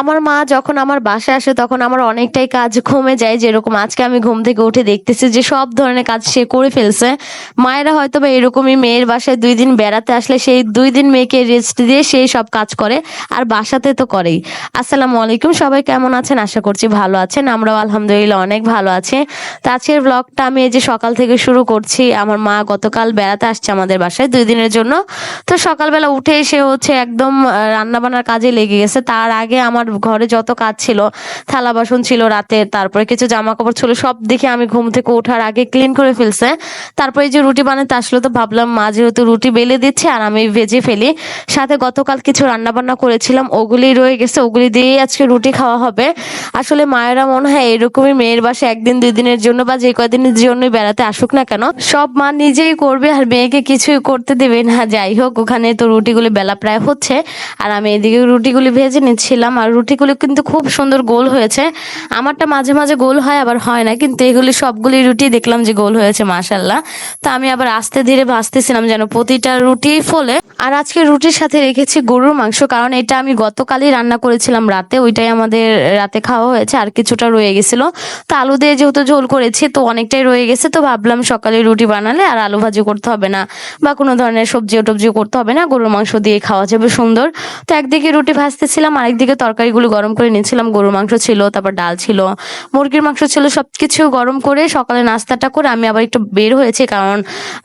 আমার মা যখন আমার বাসায় আসে তখন আমার অনেকটাই কাজ কমে যায়, যেরকম আজকে আমি ঘুম থেকে উঠে দেখতেছি যে সব ধরনের কাজ সে করে ফেলছে। মায়েরা হয়তো বা এরকমই মেয়ের বাসায় দুই দিন বেড়াতে আসলে সেই দুই দিন মেয়েকে রেস্ট দিয়ে সেই সব কাজ করে, আর বাসাতে তো করেই। আসসালামু আলাইকুম, সবাই কেমন আছেন? আশা করছি ভালো আছেন, আমরাও আলহামদুলিল্লাহ অনেক ভালো আছে। তো আজকের ব্লগটা আমি এই যে সকাল থেকে শুরু করছি, আমার মা গতকাল বেড়াতে আসছে আমাদের বাসায় দুই দিনের জন্য। তো সকালবেলা উঠে এসে হচ্ছে একদম রান্না বান্নার কাজে লেগে গেছে। তার আগে আমার ঘরে যত কাজ ছিল, থালা বাসন ছিল রাতে, তারপরে কিছু জামা কাপড় ছিল, সব দেখে আমি ঘুম থেকে ওঠার আগে ক্লিন করে ফেলছে। তারপরে যে রুটি বানাতে আসলো, তো ভাবলাম মা যেহেতু রুটি বেলে দিচ্ছে আর আমি ভেজে ফেলি, সাথে গতকাল কিছু রান্না বান্না করেছিলাম, ওগুলি রয়ে গেছে, ওগুলি দিয়েই আজকে রুটি খাওয়া হবে। আসলে মায়েরা মনে হয় এরকমই মেয়ের বাসায় একদিন দুই দিনের জন্য বা যে কয়দিনের জন্যই বেড়াতে আসুক না কেন, সব মা নিজেই করবে আর মেয়েকে কিছুই করতে দেবে না। যাই হোক, ওখানে তো রুটিগুলি বেলা প্রায় হচ্ছে, আর আমি এদিকে রুটিগুলি ভেজে নিচ্ছিলাম, আর রুটিগুলি কিন্তু খুব সুন্দর গোল হয়েছে। আমারটা মাঝে মাঝে গোল হয়, আবার হয় না। কিন্তু এগুলি সবগুলি রুটি দেখলাম যে গোল হয়েছে মাশাল্লাহ তো আমি আবার আস্তে ধীরে ভাজতেছিলাম যেন প্রতিটা রুটি ফলে। আর আজকে রুটির সাথে রেখেছি গরুর মাংস, কারণ এটা আমি গতকালই রান্না করেছিলাম রাতে। ওইটাই আমাদের রাতে খাওয়া হয়েছে, আর কিছুটা রয়ে গেছিল। তো আলু দিয়ে যেহেতু ঝোল করেছি, তো অনেকটাই রয়ে গেছে। তো ভাবলাম সকালে রুটি বানালে আর আলু ভাজি করতে হবে না। বা কোনো ধরনের সবজি টবজি করতে হবে না, গরুর মাংস দিয়ে খাওয়া যাবে সুন্দর। তো একদিকে রুটি ভাজতেছিলাম, আরেকদিকে তরকারিগুলো গরম করে নিয়েছিলাম। গরুর মাংস ছিল, তারপর ডাল ছিল। মুরগির মাংস ছিল সব কিছু গরম করে সকালে নাস্তাটা করে আমি আবার একটু বের হয়েছি, কারণ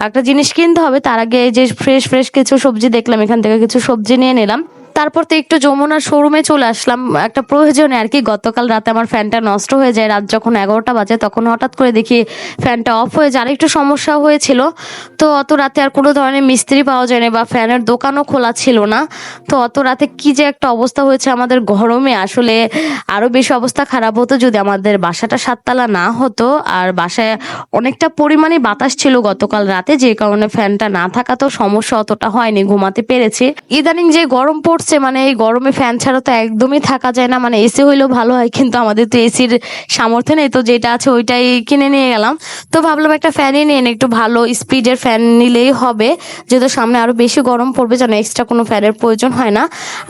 একটা জিনিস কিনতে হবে। তার আগে যে ফ্রেশ ফ্রেশ কিছু সবজি দেখলাম, এখান থেকে কিছু সবজি নিয়ে নিলাম। তারপর তো একটু যমুনার শোরুমে চলে আসলাম। একটা প্রয়োজনে আর কি, গতকাল রাতে আমার ফ্যানটা নষ্ট হয়ে যায়, রাত যখন এগারোটা বাজে তখন হঠাৎ করে দেখি ফ্যানটা অফ হয়ে যায়। আর একটু সমস্যা হয়েছিল। তো অত রাতে আর কোনো ধরনের মিস্ত্রি পাওয়া যায়নি বা ফ্যানের দোকানও খোলা ছিল না। তো অত রাতে কি যে একটা অবস্থা হয়েছে আমাদের গরমে। আসলে আরও বেশি অবস্থা খারাপ হতো যদি আমাদের বাসাটা সাততলা না হতো। আর বাসায় অনেকটা পরিমাণে বাতাস ছিল গতকাল রাতে, যে কারণে ফ্যানটা না থাকা তো সমস্যা অতটা হয়নি, ঘুমাতে পেরেছি। ইদানিং যে গরম পড়ছে মানে এই গরমে ফ্যান ছাড়া তো একদমই থাকা যায় না। মানে এসি হইলেও ভালো হয়, কিন্তু আমাদের তো এসির সামর্থ্য নেই, তো যেটা আছে ওইটাই কিনে নিয়ে গেলাম। তো ভাবলাম একটা ফ্যানই নিয়ে একটু ভালো স্পিডের ফ্যান নিলেই হবে। যেহেতু সামনে আরও বেশি গরম পড়বে, যেন এক্সট্রা কোনো ফ্যানের প্রয়োজন হয় না।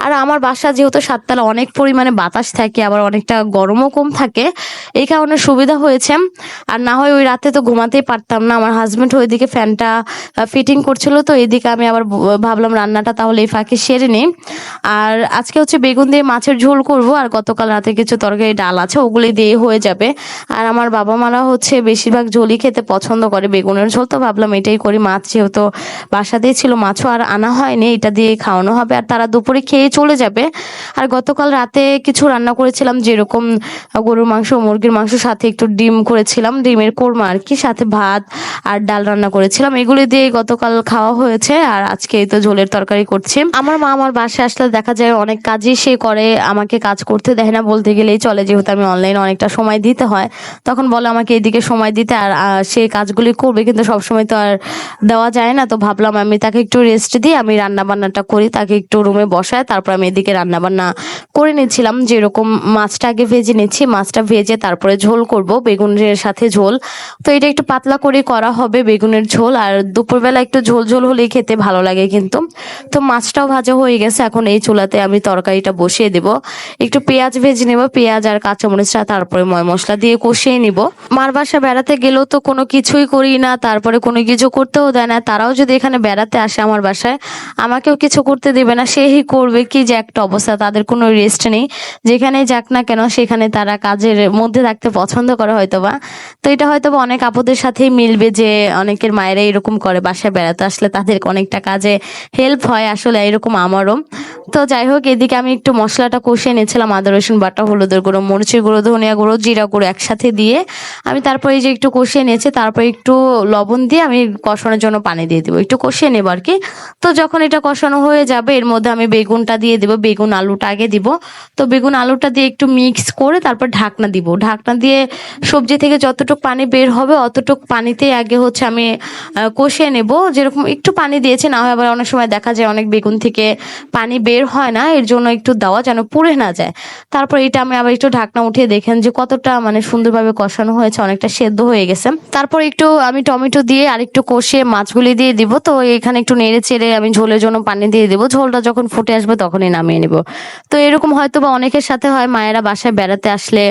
আর আমার বাসা যেহেতু সাততলা, অনেক পরিমাণে বাতাস থাকে, আবার অনেকটা গরমও কম থাকে। এই কারণে সুবিধা হয়েছে। আর না হয় ওই রাতে তো ঘুমাতেই পারতাম না, আমার হাজবেন্ড ওইদিকে ফ্যানটা ফিটিং করছিল, তো এইদিকে আমি আবার ভাবলাম রান্নাটা তাহলে এই ফাঁকে সেরে নিই। আর আজকে হচ্ছে বেগুন দিয়ে মাছের ঝোল করব, আর গতকাল রাতে কিছু তরকারি ডাল আছে, ওগুলি দিয়ে হয়ে যাবে। আর আমার বাবা মারা হচ্ছে বেশিরভাগ ঝোলই খেতে পছন্দ করে বেগুনের ঝোল, তো ভাবলাম এটাই করি। মাছ যেহেতু বাসাতেই ছিল, মাছও আর আনা হয়নি, এটা দিয়ে খাওয়ানো হবে। আর তারা দুপুরে খেয়ে চলে যাবে। আর গতকাল রাতে কিছু রান্না করেছিলাম, যেরকম গরুর মাংস, মুরগির মাংস, সাথে একটু ডিম করেছিলাম, ডিমের কোরমা আর কি, সাথে ভাত আর ডাল রান্না করেছিলাম। এগুলি দিয়ে গতকাল খাওয়া হয়েছে, আর আজকে এই তো ঝোলের তরকারি করছি। আমার মা আমার বাসায় আসলে দেখা যায় অনেক কাজই সে করে, আমাকে কাজ করতে দেয় না, বলতে গেলেই চলে। যেহেতু আমি অনলাইনে অনেকটা সময় দিতে হয়, তখন বলে আমাকে এদিকে সময় দিতে, আর সে কাজগুলি করবে, কিন্তু সবসময় তো আর দেওয়া যায় না। তো ভাবলাম আমি তাকে একটু রেস্ট দিই, আমি রান্না বান্নাটা করি, তাকে একটু রুমে বসায়, তারপর আমি এদিকে রান্না বান্না করে নিচ্ছিলাম। যেরকম মাছটা আগে ভেজে নিচ্ছি, মাছটা ভেজে তারপরে ঝোল করব, বেগুনের সাথে ঝোল। তো এটা একটু পাতলা করে করা হবে, বেগুনের ঝোল, আর দুপুরবেলা একটু ঝোল ঝোল হলেই খেতে ভালো লাগে কিন্তু। তো মাছটাও ভাজা হয়ে গেছে, এখন এই চুলাতে আমি তরকারিটা বসিয়ে দেব। একটু পেঁয়াজ ভেজে নেব, পেঁয়াজ আর কাঁচামরিচটা তারপরে ময় মশলা দিয়ে কষিয়ে নিব। মার বাসা বেড়াতে গেলেও তো কোনো কিছুই করি না, তারপরে কোনো কিছু করতেও দেয় না। তারাও যদি এখানে বেড়াতে আসে আমার বাসায়, আমাকেও কিছু করতে দেবে না। সেই করবে কি যে একটা অবস্থা, তাদের কোনো রেস্ট নেই। যেখানে যাক না কেন, সেখানে তারা কাজের মধ্যে থাকতে পছন্দ করে হয়তোবা। তো এটা হয়তোবা অনেক আপুদের সাথেই মিলবে যে অনেকের মায়েরা এরকম করে বাসায় বেড়াতে আসলে তাদের অনেকটা কাজে হেল্প হয় আসলে এরকম আমারও। তো যাই হোক, এদিকে আমি একটু মশলাটা কষিয়ে নিয়েছিলাম আদা, রসুন বাটা, হলুদের গুঁড়ো, মরিচের গুঁড়ো, ধনিয়া গুঁড়ো, জিরা গুঁড়ো একসাথে দিয়ে। আমি তারপরে যে একটু কষিয়ে নিয়েছি তারপরে একটু লবণ দিয়ে আমি কষানোর জন্য পানি দিয়ে দেবো। একটু কষিয়ে নেব আর কি। তো যখন এটা কষানো হয়ে যাবে, এর মধ্যে আমি বেগুনটা দিয়ে দেবো, বেগুন আলুটা আগে দিব। তো বেগুন আলুটা দিয়ে একটু মিক্স করে তারপর ঢাকনা দিব। ঢাকনা দিয়ে সবজি থেকে যতটুকু পানি বের হবে, অতটুকু পানিতে আগে হচ্ছে আমি কষিয়ে নেব। যেরকম একটু পানি দিয়েছি, না হয় আবার অনেক সময় দেখা যায় অনেক বেগুন থেকে পানি বের হয় না, এর জন্য একটু দেওয়া যেন পুড়ে না যায়। তারপর এটা আমি আবার একটু ঢাকনা উঠিয়ে দেখেন যে কতটা মানে সুন্দরভাবে কষানো হয়েছে, অনেকটা সেদ্ধ হয়ে গেছে। তারপর একটু আমি টমেটো দিয়ে আর একটু কষিয়ে মাছগুলি দিয়ে দিব। তো এখানে একটু নেড়ে চেড়ে আমি ঝোলের জন্য পানি দিয়ে দিব। ঝোলটা যখন ফুটে আসবে তখনই নামিয়ে নিব। তো এরকম হয়তো বা অনেকের সাথে হয়, মায়েরা বাসায় বেড়াতে আসলে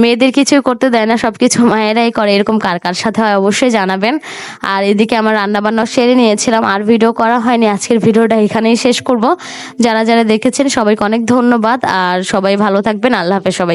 মেয়েদের কিছুই করতে দেয় না, সবকিছু মায়েরাই করে। এরকম কার কার সাথে হয় অবশ্যই জানাবেন। আর এদিকে আমার রান্না বান্নাও সেরে নিয়েছিলাম, আর ভিডিও করা হয়নি। আজকের ভিডিওটা এখানেই শেষ করব। যারা যারা দেখেছেন সবাইকে অনেক ধন্যবাদ আর সবাই ভালো থাকবেন। আল্লাহ হাফেজ সবাই।